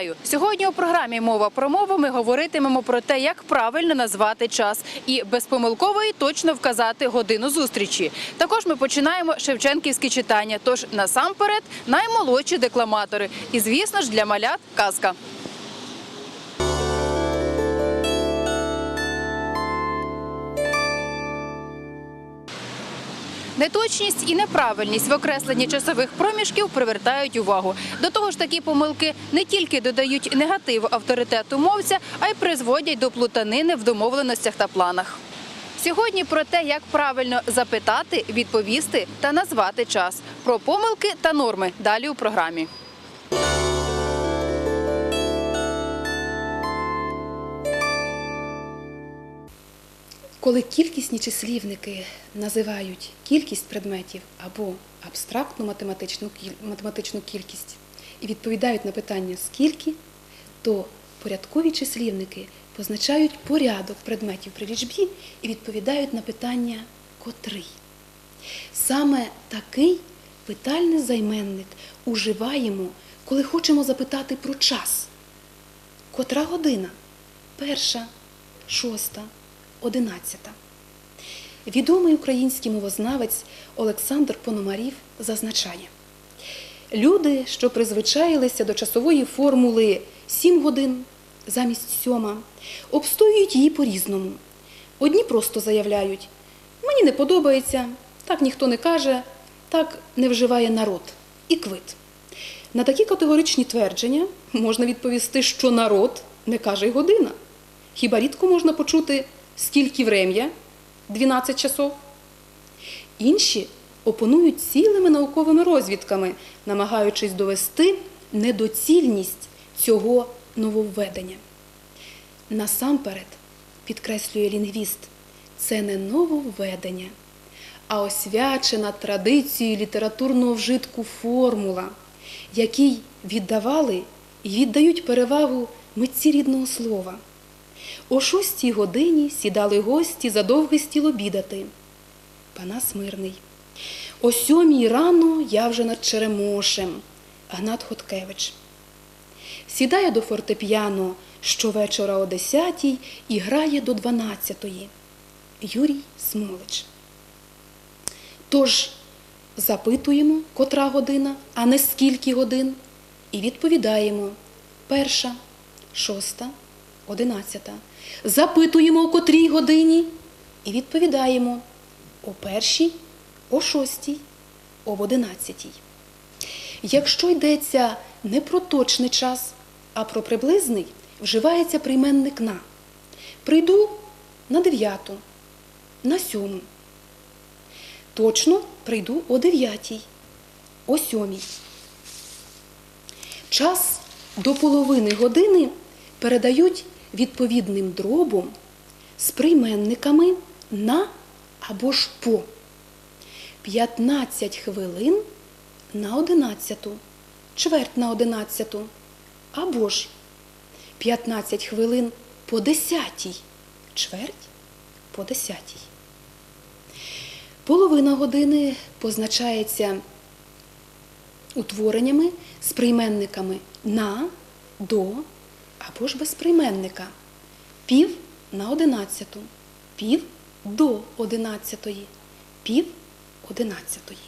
Вітаю! Сьогодні у програмі Мова про мову ми говоритимемо про те, як правильно назвати час і безпомилково і точно вказати годину зустрічі. Також ми починаємо шевченківські читання. Тож насамперед наймолодші декламатори. І звісно ж для малят казка. Неточність і неправильність в окресленні часових проміжків привертають увагу. До того ж, такі помилки не тільки додають негатив авторитету мовця, а й призводять до плутанини в домовленостях та планах. Сьогодні про те, як правильно запитати, відповісти та назвати час. Про помилки та норми далі у програмі. Коли кількісні числівники називають кількість предметів або абстрактну математичну, математичну кількість і відповідають на питання скільки, то порядкові числівники позначають порядок предметів при лічбі і відповідають на питання котрий. Саме такий питальний займенник уживаємо, коли хочемо запитати про час. Котра година? Перша, шоста, одинадцята. Відомий український мовознавець Олександр Пономарів зазначає, люди, що призвичаїлися до часової формули 7 годин замість сьома, обстоюють її по-різному. Одні просто заявляють, мені не подобається, так ніхто не каже, так не вживає народ і квит. На такі категоричні твердження можна відповісти, що народ не каже й година. Хіба рідко можна почути, скільки врем'я 12 часов? Інші опонують цілими науковими розвідками, намагаючись довести недоцільність цього нововведення. Насамперед, підкреслює лінгвіст, це не нововведення, а освячена традицією літературного вжитку формула, якій віддавали і віддають перевагу митці рідного слова. О шостій годині сідали гості за довгий стіл обідати. Панас Мирний. О сьомій рано я вже над Черемошем. Гнат Хоткевич. Сідає до фортепіано щовечора о десятій і грає до дванадцятої. Юрій Смолич. Тож запитуємо, котра година, а не скільки годин, і відповідаємо перша, шоста, одинадцята. Запитуємо, о котрій годині, і відповідаємо о першій, о шостій, об одинадцятій. Якщо йдеться не про точний час, а про приблизний, вживається прийменник на. Прийду на дев'яту, на сьому. Точно прийду о дев'ятій, о сьомій. Час до половини години передають відповідним дробом з прийменниками на або ж по. 15 хвилин на одинадцяту, чверть на одинадцяту, або ж 15 хвилин по десятій, чверть по десятій. Половина години позначається утвореннями з прийменниками на, до або ж без прийменника. Пів на одинадцяту, пів до одинадцятої, пів одинадцятої.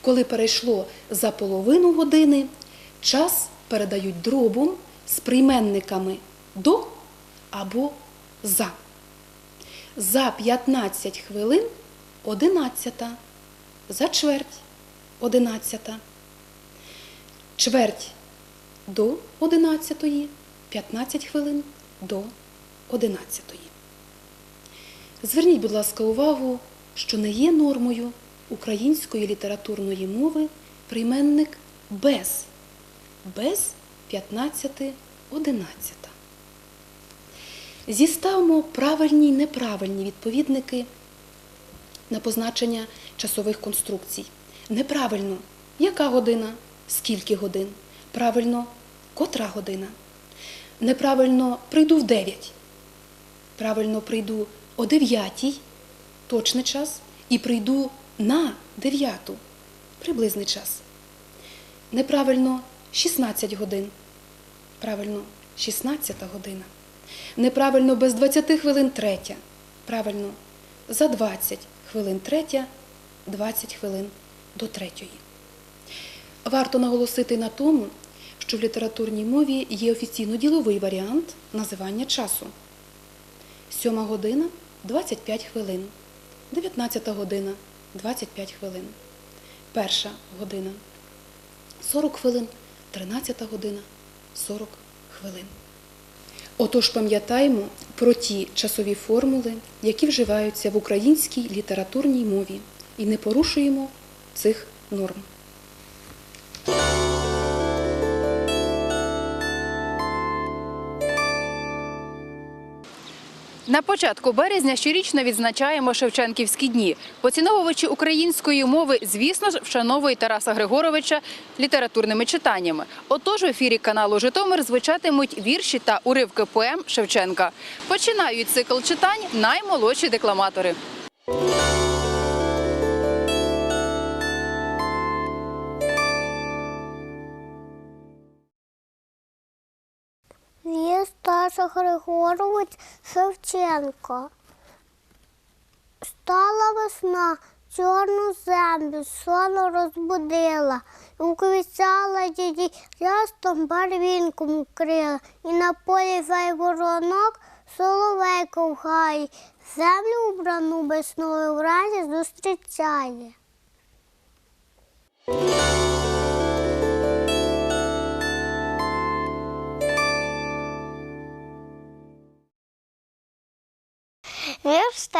Коли перейшло за половину години, час передають дробом з прийменниками до або за. За 15 хвилин одинадцята, за чверть одинадцята, чверть до одинадцятої, 15 хвилин до одинадцятої. Зверніть, будь ласка, увагу, що не є нормою української літературної мови прийменник без, без 15 одинадцята. Зіставмо правильні й неправильні відповідники на позначення часових конструкцій. Неправильно, яка година, скільки годин. Правильно, котра година. Неправильно прийду в 9. Правильно прийду о 9, точний час, і прийду на 9, приблизний час. Неправильно 16 годин. Правильно, 16 година. Неправильно без 20 хвилин третя. Правильно, за 20 хвилин третя, 20 хвилин до третьої. Варто наголосити на тому, що в літературній мові є офіційно-діловий варіант називання часу. 7 година 25 хвилин, 19 година 25 хвилин, перша година 40 хвилин, 13 година 40 хвилин. Отож пам'ятаємо про ті часові формули, які вживаються в українській літературній мові, і не порушуємо цих норм. На початку березня щорічно відзначаємо Шевченківські дні. Поціновувачі української мови, звісно ж, вшановують Тараса Григоровича літературними читаннями. Отож, в ефірі каналу Житомир звучатимуть вірші та уривки поем Шевченка. Починають цикл читань наймолодші декламатори. Є Григорович Шевченко. Стала весна, чорну землю, соно розбудила, уквіцяла її рястом барвінком укрила, і на полі зайворонок соловейко в гаї, землю убрану весною вранці зустрічає.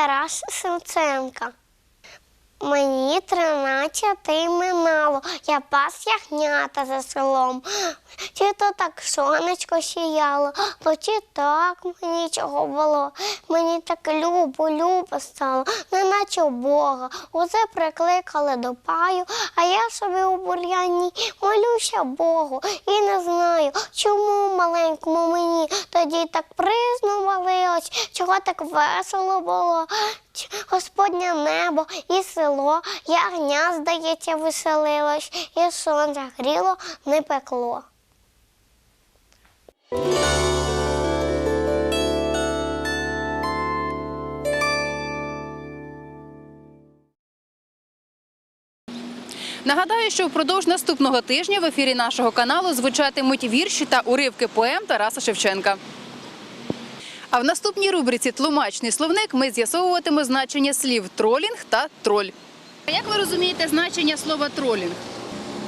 Тарас Шевченка. Мені тринадцяти минало, я пас ягнята за селом. Чи то так сонечко сіяло, то чи так мені чого було. Мені так любо, любо стало, неначе Бога. Усе прикликали до паю, а я собі у бур'яні молюся Богу і не знаю, чому маленькому мені тоді так призно чого так весело було. Господнє небо і село, ягня, здається, веселилось, і сонце гріло, не пекло. Нагадаю, що впродовж наступного тижня в ефірі нашого каналу звучатимуть вірші та уривки поем Тараса Шевченка. А в наступній рубриці Тлумачний словник ми з'ясовуватимемо значення слів тролінг та троль. Як ви розумієте значення слова тролінг?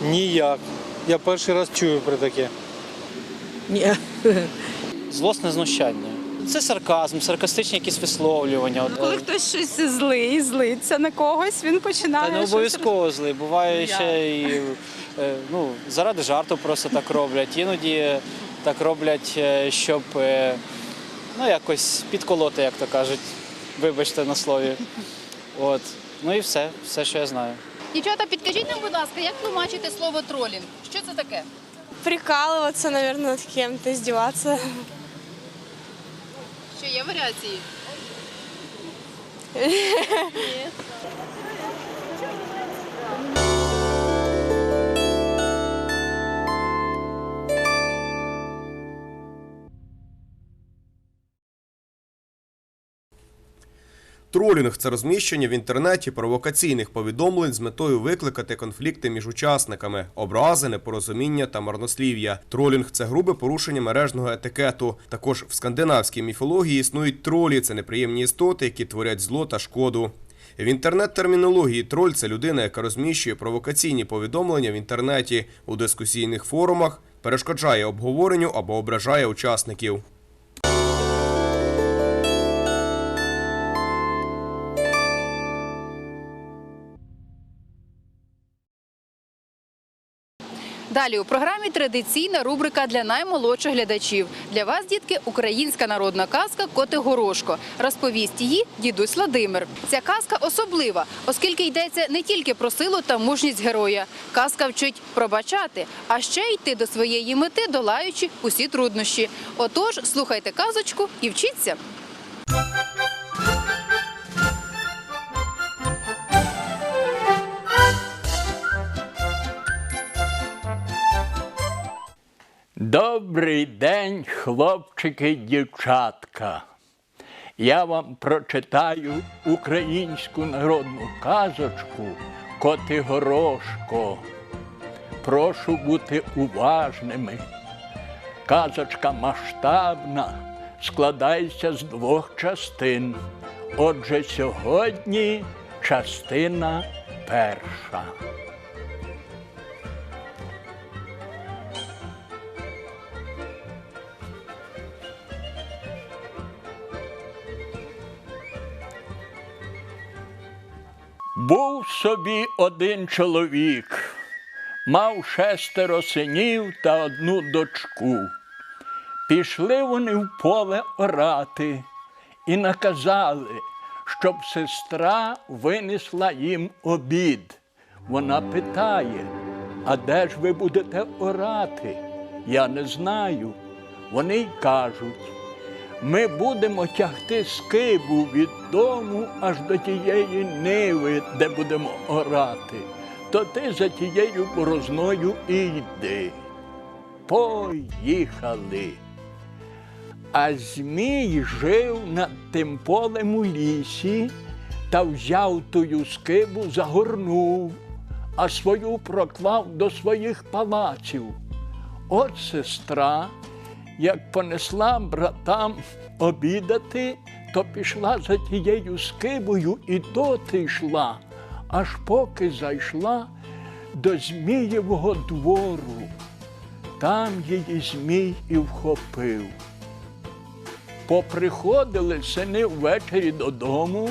Ніяк. Я перший раз чую про таке. Ні. Злосне знущання. Це сарказм, саркастичні якісь висловлювання. Коли е, хтось щось злий, злиться на когось, він починає. Та не щось обов'язково злий. Буває ще і е, ну, заради жарту просто так роблять. Іноді так роблять, е, щоб е, ну, якось підколоти, як то кажуть. Вибачте на слові. От. Ну і все, все, що я знаю. Дівчата, підкажіть нам, будь ласка, як тлумачите слово тролінг? Що це таке? Прикалуватися, мабуть, над ким-то, здіватися. Що є варіації? Тролінг це розміщення в інтернеті провокаційних повідомлень з метою викликати конфлікти між учасниками, образи, непорозуміння та марнослів'я. Тролінг це грубе порушення мережного етикету. Також в скандинавській міфології існують тролі це неприємні істоти, які творять зло та шкоду. В інтернет-термінології троль це людина, яка розміщує провокаційні повідомлення в інтернеті у дискусійних форумах, перешкоджає обговоренню або ображає учасників. Далі у програмі традиційна рубрика для наймолодших глядачів. Для вас, дітки, українська народна казка Коти Горошко. Розповість її дідусь Владимир. Ця казка особлива, оскільки йдеться не тільки про силу та мужність героя. Казка вчить пробачати, а ще йти до своєї мети, долаючи усі труднощі. Отож, слухайте казочку і вчіться. Добрий день, хлопчики дівчатка. Я вам прочитаю українську народну казочку Котигорошко. Прошу бути уважними. Казочка масштабна, складається з двох частин. Отже, сьогодні частина перша. Був собі один чоловік, мав шестеро синів та одну дочку. Пішли вони в поле орати і наказали, щоб сестра винесла їм обід. Вона питає: а де ж ви будете орати? Я не знаю. Вони й кажуть, ми будемо тягти скибу від дому аж до тієї ниви, де будемо орати. То ти за тією борозною йди. Поїхали. А Змій жив над тим полем у лісі та взяв тую скибу, загорнув, а свою проклав до своїх палаців. От сестра, як понесла братам обідати, то пішла за тією скибою і доти йшла, аж поки зайшла до Змієвого двору. Там її Змій і вхопив. Поприходили сини ввечері додому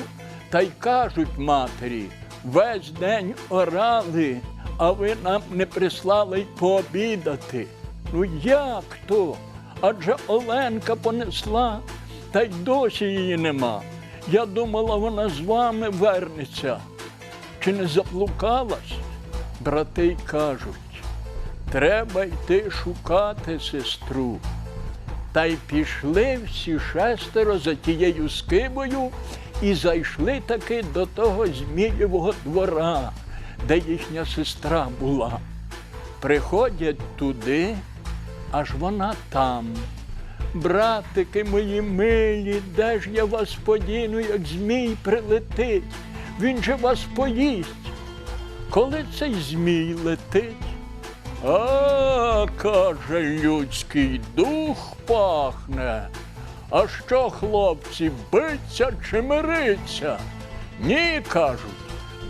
та й кажуть матері, весь день орали, а ви нам не прислали пообідати. Ну як то? Адже Оленка понесла, та й досі її нема. Я думала, вона з вами вернеться. Чи не заблукалась? Брати й кажуть, треба йти шукати сестру. Та й пішли всі шестеро за тією скибою і зайшли таки до того Змієвого двора, де їхня сестра була. Приходять туди, аж вона там. Братики мої милі, де ж я вас подіну, як Змій прилетить? Він же вас поїсть. Коли цей Змій летить, а, каже, людський дух пахне. А що, хлопці, биться чи мириться? Ні, кажуть,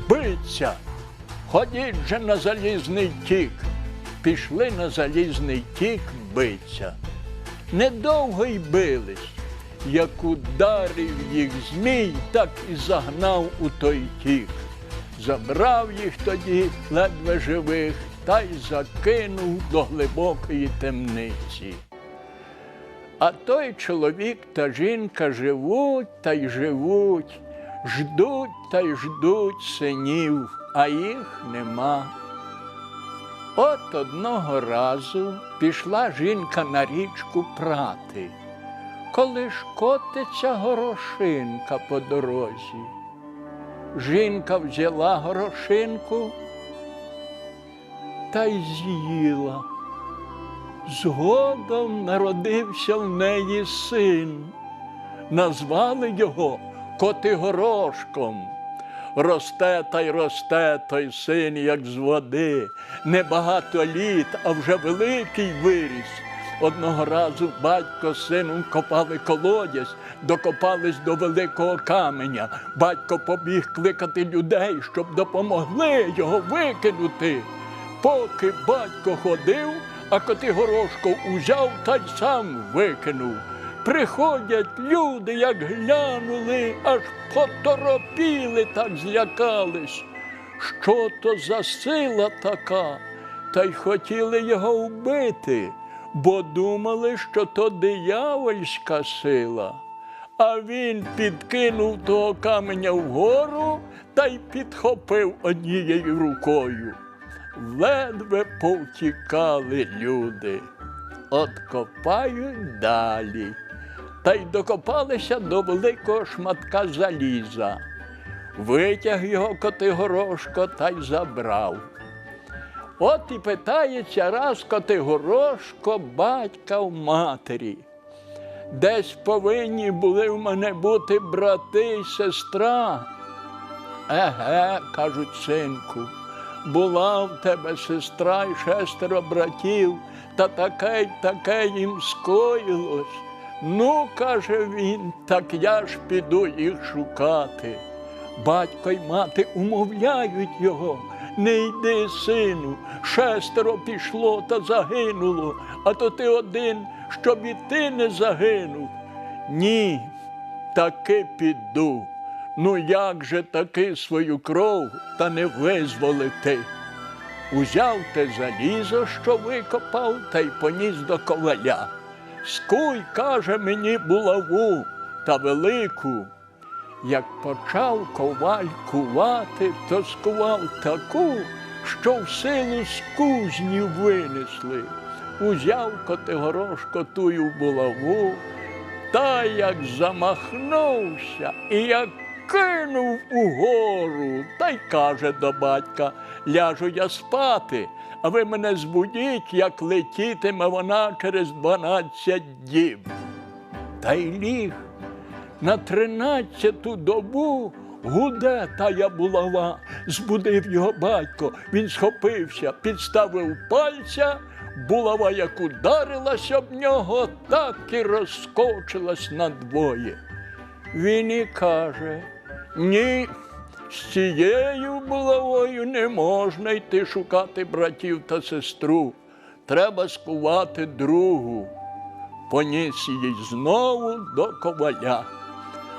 биться. Ходіть же на залізний тік. Пішли на залізний тік биться. Недовго й бились. Як ударив їх змій, так і загнав у той тік. Забрав їх тоді ледве живих та й закинув до глибокої темниці. А той чоловік та жінка живуть та й живуть, ждуть та й ждуть синів, а їх нема. От одного разу пішла жінка на річку прати, коли ж котиться горошинка по дорозі. Жінка взяла горошинку та й з'їла. Згодом народився в неї син. Назвали його Котигорошком. Росте та й росте той син, як з води, небагато літ, а вже великий виріс. Одного разу батько з сином копали колодязь, докопались до великого каменя. Батько побіг кликати людей, щоб допомогли його викинути. Поки батько ходив, а Котигорошко узяв та й сам викинув. Приходять люди, як глянули, аж поторопіли, так злякались. Що то за сила така? Та й хотіли його вбити, бо думали, що то диявольська сила. А він підкинув того каменя вгору та й підхопив однією рукою. Ледве повтікали люди. От копають далі. Та й докопалися до великого шматка заліза. Витяг його Котигорошко та й забрав. От і питається раз Котигорошко батька в матері. Десь повинні були в мене бути брати і сестра. Еге, кажуть, синку, була в тебе сестра і шестеро братів, та таке й таке їм скоїлось. Ну, каже він, так я ж піду їх шукати. Батько й мати умовляють його. Не йди, сину, шестеро пішло та загинуло, а то ти один, щоб і ти не загинув. Ні, таки піду. Ну як же таки свою кров та не визволити? Узяв те залізо, що викопав, та й поніс до коваля. Скуй, каже мені, булаву та велику. Як почав коваль кувати, то скував таку, що в силу з кузні винесли. Узяв Котигорошко тую булаву, та як замахнувся і як кинув угору, та й каже до батька, ляжу я спати, а ви мене збудіть, як летітиме вона через дванадцять діб. Та й ліг на тринадцяту добу гуде тая булава, збудив його батько. Він схопився, підставив пальця, булава, як ударилась об нього, так і розскочилась надвоє. Він і каже: ні, з цією булавою не можна йти шукати братів та сестру. Треба скувати другу поніс її знову до коваля.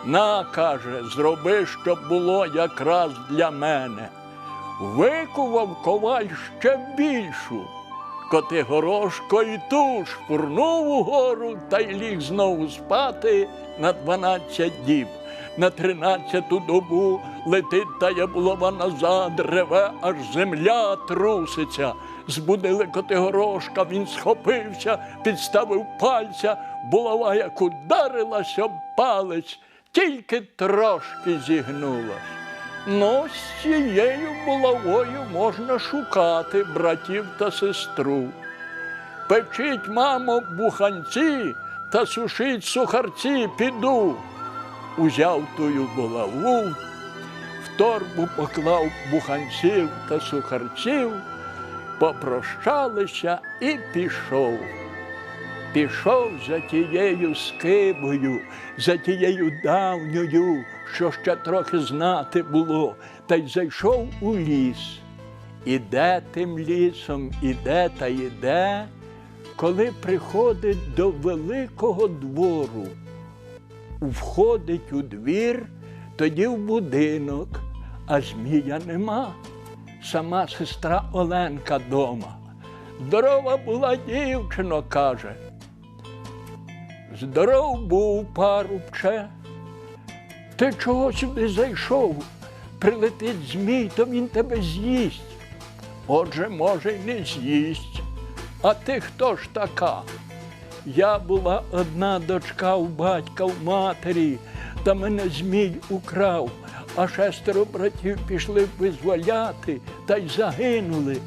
На, каже, зроби, щоб було якраз для мене. Викував коваль ще більшу. Котигорошко і ту шпурнув угору та й ліг знову спати на дванадцять діб. На тринадцяту добу летить тая булава назад, реве, аж земля труситься. Збудили Котигорошка, він схопився, підставив пальця, булава, як ударилась об палець, тільки трошки зігнулась. Ну, з цією булавою можна шукати братів та сестру. Печіть, мамо, буханці та сушіть сухарці, піду. Узяв тую булаву, в торбу поклав буханців та сухарців, попрощалися і пішов. Пішов за тією скибою, за тією давньою, що ще трохи знати було, та й зайшов у ліс. Іде тим лісом, іде та йде, коли приходить до великого двору. Входить у двір, тоді в будинок, а змія нема. Сама сестра Оленка дома. Здорова була дівчино, каже. Здоров був, парубче. Ти чого сюди зайшов? Прилетить змій, то він тебе з'їсть. Отже, може, й не з'їсть. А ти хто ж така? Я була одна дочка у батька в матері, та мене змій украв, а шестеро братів пішли визволяти та й загинули.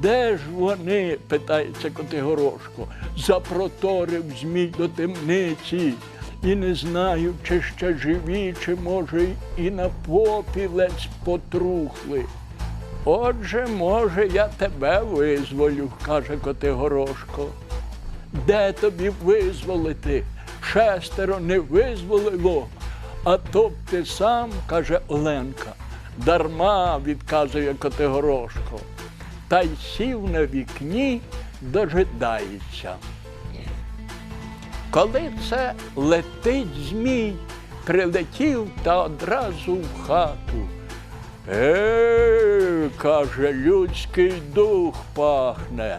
Де ж вони? питається Котигорошко. Запроторив змій до темниці. І не знаю, чи ще живі, чи може і на попілець потрухли. Отже, може, я тебе визволю, каже Котигорошко. Де тобі визволити? Шестеро не визволило, а то б ти сам, каже Оленка. Дарма, відказує Котигорошко. Та й сів на вікні, дожидається. Коли це летить змій, прилетів та одразу в хату. Е, каже, людський дух пахне.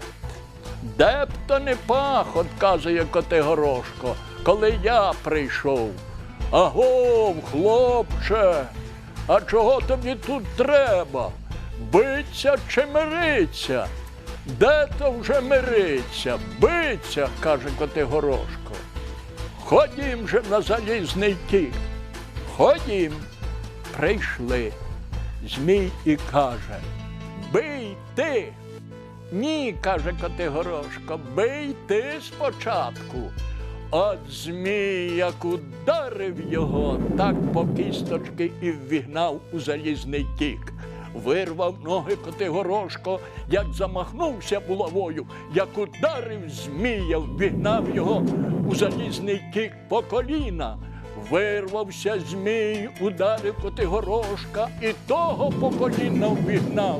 Де б то не пах, отказує Котигорошко, коли я прийшов. Агов, хлопче, а чого тобі тут треба? Биться чи мириться? Де то вже мириться? Биться, каже Котигорошко. Ходім же на залізний кік. Ходім. Прийшли. Змій і каже: Бий ти, Ні, каже Котигорошко, бий ти спочатку. От змій, як ударив його, так по кісточки і ввігнав у залізний тік. Вирвав ноги Котигорошко, як замахнувся булавою, як ударив змія, ввігнав його у залізний тік по коліна. Вирвався змій, ударив Котигорошка і того по коліна ввігнав.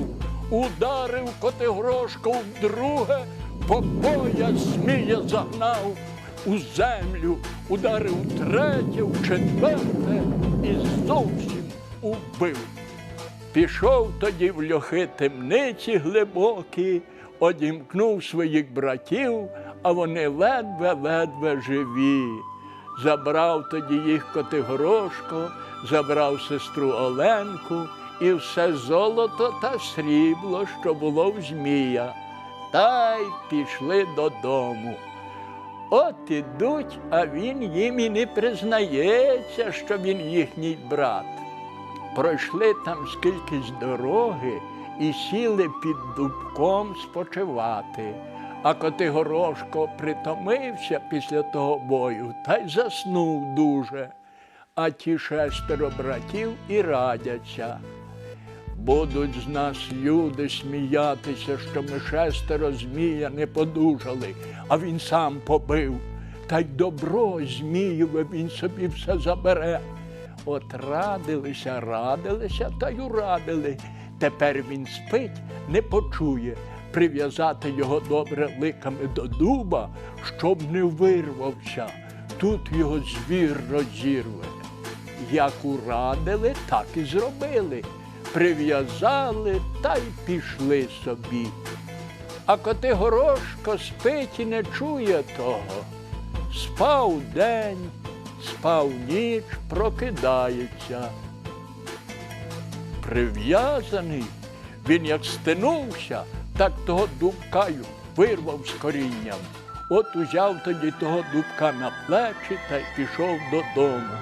Ударив Котигорошко вдруге, по пояс змія загнав у землю, ударив третє, в четверте і зовсім убив. Пішов тоді в льохи темниці глибокі, одімкнув своїх братів, а вони ледве-ледве живі. Забрав тоді їх Котигорошко, забрав сестру Оленку і все золото та срібло, що було в Змія, та й пішли додому. От ідуть, а він їм і не признається, що він їхній брат. Пройшли там скількись дороги і сіли під дубком спочивати. А Котигорошко притомився після того бою та й заснув дуже. А ті шестеро братів і радяться. Будуть з нас люди сміятися, що ми шестеро змія не подужали, а він сам побив. Та й добро змієве він собі все забере. От радилися, радилися та й урадили. Тепер він спить, не почує. Прив'язати його добре ликами до дуба, щоб не вирвався. Тут його звір розірве. Як урадили, так і зробили. Прив'язали та й пішли собі. А Котигорошко спить і не чує того. Спав день, спав ніч, прокидається. Прив'язаний, він як стинувся, так того дубка й вирвав з корінням. От узяв тоді того дубка на плечі та й пішов додому.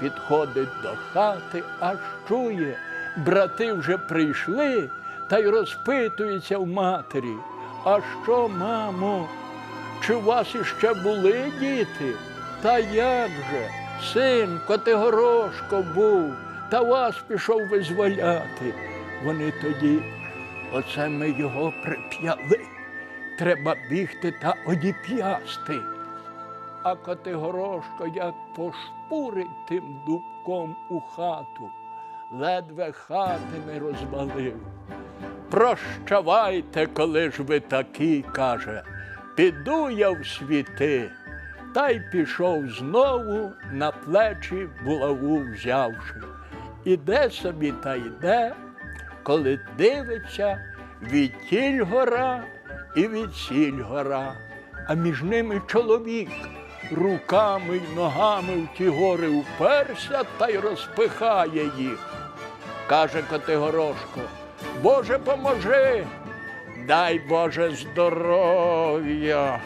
Підходить до хати, аж чує, брати вже прийшли та й розпитується в матері. А що, мамо, чи у вас іще були діти? Та як же? Син Котигорошко був, та вас пішов визволяти. Вони тоді, оце ми його прип'яли. Треба бігти та одіп'ясти. А Котигорошко як пошпурить тим дубком у хату, ледве хати не розвалив. Прощавайте, коли ж ви такі, каже, піду я в світи. Та й пішов знову на плечі булаву взявши. Іде собі та йде, коли дивиться, відтіль гора і відсіль гора, а між ними чоловік руками й ногами в ті гори уперся та й розпихає їх. Каже Котигорошко, Боже, поможи, дай Боже здоров'я.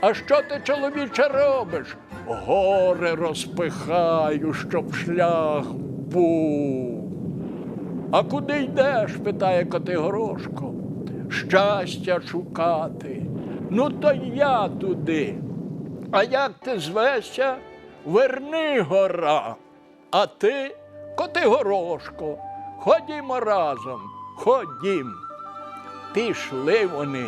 А що ти, чоловіче, робиш? Гори розпихаю, щоб шлях був. А куди йдеш? питає Котигорошко. Щастя шукати. Ну, то я туди. А як ти звешся? Верни гора. А ти Котигорошко. Ходімо разом, ходім. Пішли вони.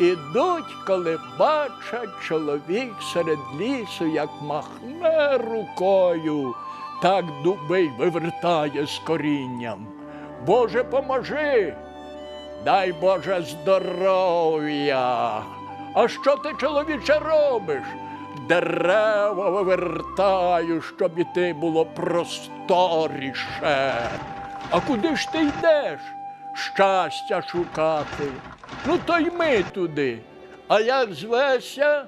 Ідуть, коли бачать чоловік серед лісу, як махне рукою, так дубий вивертає з корінням. Боже, поможи, дай Боже здоров'я. А що ти, чоловіче, робиш? Дерева вивертаю, щоб іти було просторіше. А куди ж ти йдеш? Щастя шукати. Ну, то й ми туди. А як звеся,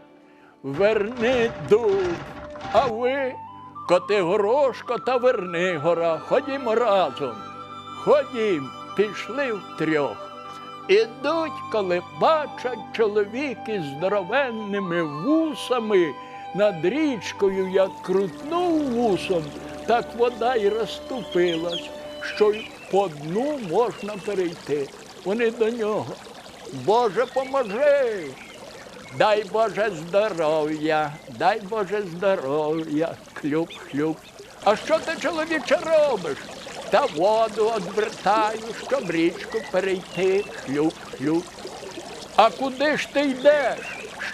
верни дуб. А ви, Котигорошко та Вернигора, ходімо разом. Ходім, пішли втрьох. Ідуть, коли бачать чоловіки з здоровенними вусами над річкою, як крутнув вусом, так вода й розступилась, що й по дну можна перейти. Вони до нього. Боже, поможи. Дай Боже здоров'я, дай Боже здоров'я, хлюб, хлюб. А що ти, чоловіче, робиш? Та воду відвертаю, щоб річку перейти, хлюб, хлюб. А куди ж ти йдеш?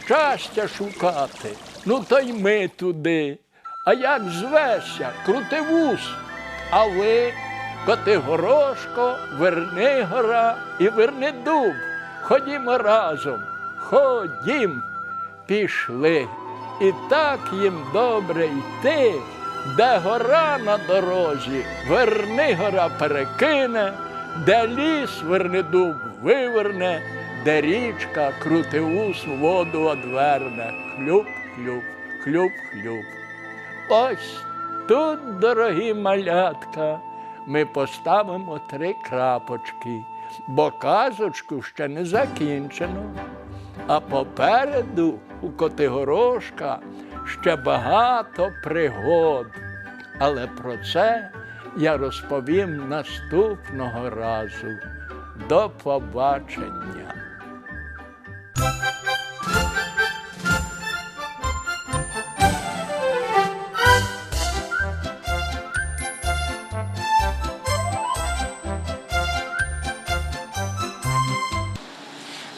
Щастя шукати. Ну то й ми туди. А як звешся, крутивус. А ви, Котигорошко, Вернигора і Вернидуб. Ходімо разом, ходім, пішли. І так їм добре йти, де гора на дорозі, Вернигора перекине, де ліс Вернидуб виверне, де річка крутивус воду одверне. Хлюб, хлюб, хлюб, хлюб. Ось тут, дорогі малятка, ми поставимо три крапочки, бо казочку ще не закінчено. А попереду у Котигорошка ще багато пригод. Але про це я розповім наступного разу. До побачення!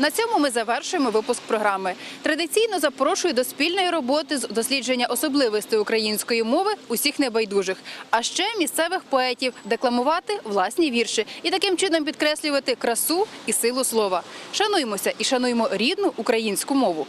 На цьому ми завершуємо випуск програми. Традиційно запрошую до спільної роботи з дослідження особливостей української мови усіх небайдужих, а ще місцевих поетів, декламувати власні вірші і таким чином підкреслювати красу і силу слова. Шануймося і шануймо рідну українську мову.